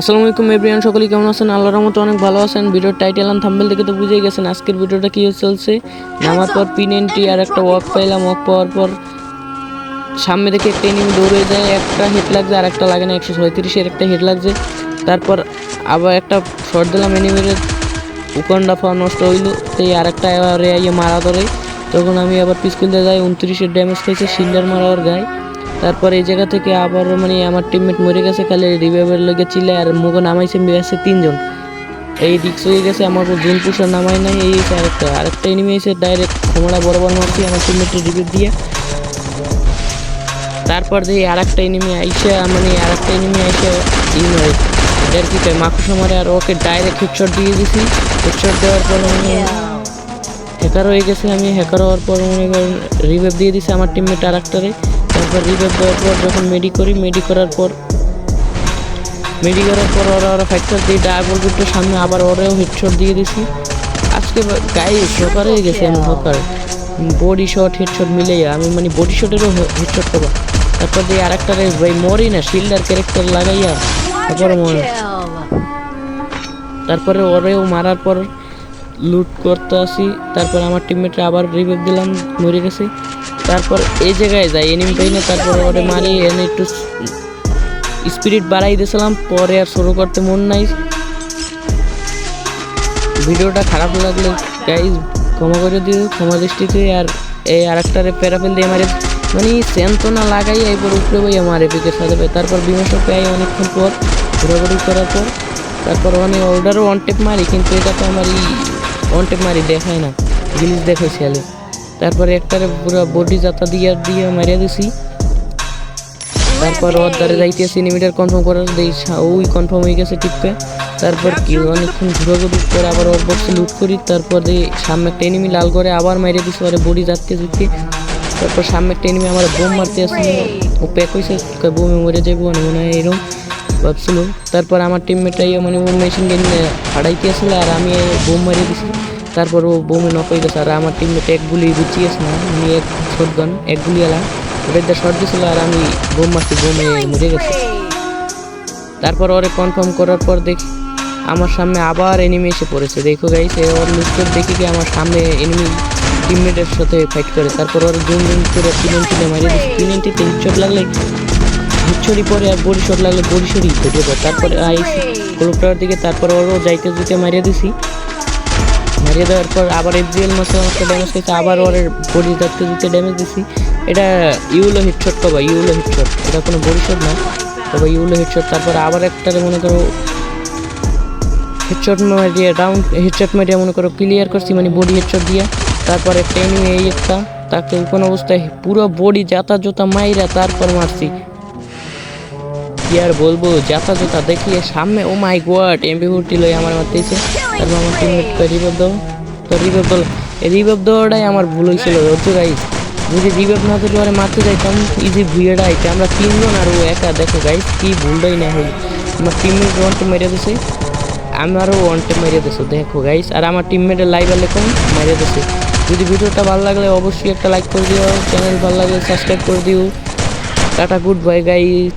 আসসালামু আলাইকুম এভরিয়ান সকলে কেমন আছেন? আল্লাহর রহমতে অনেক ভালো আছেন। ভিডিওর টাইটেল আর থাম্বেল দেখে তো বুঝেই গেছেন আজকের ভিডিওটা কী চলছে। নামার পর পিন এন্ট্রি আর একটা ওয়াক পাইলাম। ওয়াক পাওয়ার পর সামনে থেকে একটা এনিমি দৌড়ে যায়। একটা হেড লাগছে আর একটা লাগে না, একশো ছয়ত্রিশের একটা হেড লাগছে। তারপর আবার একটা শর্ট দিলাম এনিমির উকন্ডা পাওয়া নষ্ট হইল। সেই আর একটা ইয়ে মারা ধরে। তখন আমি আবার পিসকুলতে যাই, উনত্রিশের ড্যামেজ খেয়েছে সিন্ডার মারার গায়ে। তারপর এই জায়গা থেকে আবার মানে আমার টিমমেট মরে গেছে, খালি রিভাইভের লেগে চিলে আর মুগো নামাইছে আছে তিনজন। এই রিক্স হয়ে গেছে, আমার জুন পুষার নামাই নাই, এই আরেকটা। আরেকটা এনিমি এসে ডাইরেক্ট খোমড়া বরাবর মারছি, আমার টিমমেটের রিভিউ দিয়ে। তারপর দেখি আর একটা এনিমি আইসে মানে আর একটা এনিমি আইসে ই মারে এটার কি মাকুসা মারে, আর ওকে ডাইরেক্ট হেডশট দিয়ে দিছি। হেডশট দেওয়ার পর আমি হ্যাকার হয়ে গেছে, আমি হ্যাকার হওয়ার পর মনে করেন দিয়ে দিছে আমার টিমমেট আর একটারে তারপর রিভাইভ দেওয়ার পর যখন মেডি করি মেডি করার পর মেডি করার পর ওরা ওরা ফ্যাক্টর দিয়ে ডাবল গ্রুপের সামনে আবার ওরাও হেডশট দিয়ে দিছি। আজকে গায়ে সকার হয়ে গেছে আমি সকার বডি শট হেডশট মিলেই আমি মানে বডি শটেরও হেডশট পাবো তারপর দিয়ে আর একটা রেস ভাই মরি না শিল্ডার ক্যারেক্টার লাগাইয়া তারপরে মরে। তারপরে ওরেও মারার পর লুট করতে আসি। তারপর আমার টিমমেটরা আবার রিভাইভ দিলাম মরে গেছে। তারপর এই জায়গায় যাই, এনিমি পাই না তারপর ওরে মারি, এনে একটু স্পিরিট বাড়াই দিয়েছিলাম, পরে আর শুরু করতে মন নাই। ভিডিওটা খারাপ লাগলে গাইজ ক্ষমা করে দিও, ক্ষমা দৃষ্টিতে, আর এই আর আরেকটারে প্যারাপেল দিয়ে মারে। মানে সেন্তনা লাগাই, এরপর উপরে বই আমার এপিকের সাথে পাই তারপর বিমর্ষ পাই অনেকক্ষণ পর, ঘোরাঘুরি করার পর। তারপর অনেক অর্ডারও ওয়ান টেপ মারি, কিন্তু এটা তো আমার ওয়ান টেপ মারি দেখায় না, জিনিস দেখাইছে আলে তারপরে একটারে পুরো বডি যাতা দিয়ে দিয়ে মারিয়া দিছি। তারপর ওর দ্বারে যাইতেছি এনিমিটার কনফার্ম করার দেই ওই কনফার্ম হয়ে গেছে টিপে। তারপর কি, অনেকক্ষণ ঘুরাঘুরি করে আবার ওর বক্সে লুট করি, তারপর দিয়ে সামনে একটা এনিমি লাল করে আবার মারিয়ে দিছি, ওরে বডি যেতে তারপর সামনে একটা এনিমি আমার বোম মারতে আসছিল ও প্যাক হয়েছে বোমে মরে যাব মানে মনে হয় এরকম ভাবছিল। তারপর আমার টিমমেটটাই মানে ও মেশিন গান হারাইতে আসলে, আর আমি বোম মারিয়ে দিছি। তারপর ও বোমে নক হয়ে গেছে, আর আমার টিমমেট এক গুলি বুচিয়েছে না আমি এক শটগান এক গুলি এলাম ওটা শর্ট দিয়েছিল আর আমি বোম মারছি, বোমে মরে গেছে। তারপর ওরে কনফার্ম করার পর দেখি আমার সামনে আবার এনিমি এসে পড়েছে। দেখো গাইস ওর লুকটা দেখি কি আমার সামনে এনিমি টিমমেটের সাথে ফাইট করে? তারপর ওর জুম জুম করে পিলে মারিয়ে দিচ্ছি পিলেনটিতে হিটশট লাগলে হিটশরি পরে আর বডি শট লাগলে বডি শরই ফেটে পড়ে তারপরে আইসি ক্লোপটার দিকে তারপর ওরও যাইতে যেতে মারিয়ে দিছি। মারিয়ে দেওয়ার পর আবার এফজিএল মাসে একটা ড্যামেজ খেয়েছে আবার ওর বডি যাতে দিতে ড্যামেজ দিছি। এটা ইউলো হিটশট পাবা ইউলো হিটশট এটা কোনো বডি শট না, তবে ইউলো হিটশট তারপর আবার একটা মনে করো হেডশট মারিয়ে রাউন্ড হেডশট মারিয়ে মনে করো ক্লিয়ার করছি মানে বডি হেডশট দিয়ে। তারপরে টেনে এই একটা, তাকে কোন অবস্থায় পুরো বডি জাতা জোতা মাইরা তারপর মারছি। কি আর বলব? জাতা জোতা দেখিয়ে সামনে ও মাই গড এমবি ফুটি লই আমার মারতেছে। তারপর আমার টিমমেট কে রিভাইভ দাও। তো দাও এই রিভাইভ দেওয়াটাই আমার ভুল হয়েছিল। রোজু গাইস যদি রিভাইভ না দিলে ওরে মারতে যাইতাম ইজি ভুইয়েটা আইতে আমরা তিনজন আর ও একা, দেখো গাইস কি ভুলটাই না হইল আমার টিমমেট ওয়ানটে মেরে দিছে। আমারও ওয়ানটে মেরে দিছে, দেখো গাইস আর আমার টিমমেটের লাইভ আলে কম মেরে দিছে। যদি ভিডিওটা ভালো লাগলে অবশ্যই একটা লাইক করে দিও। চ্যানেল ভালো লাগলে সাবস্ক্রাইব করে দিও। Tata good bye guys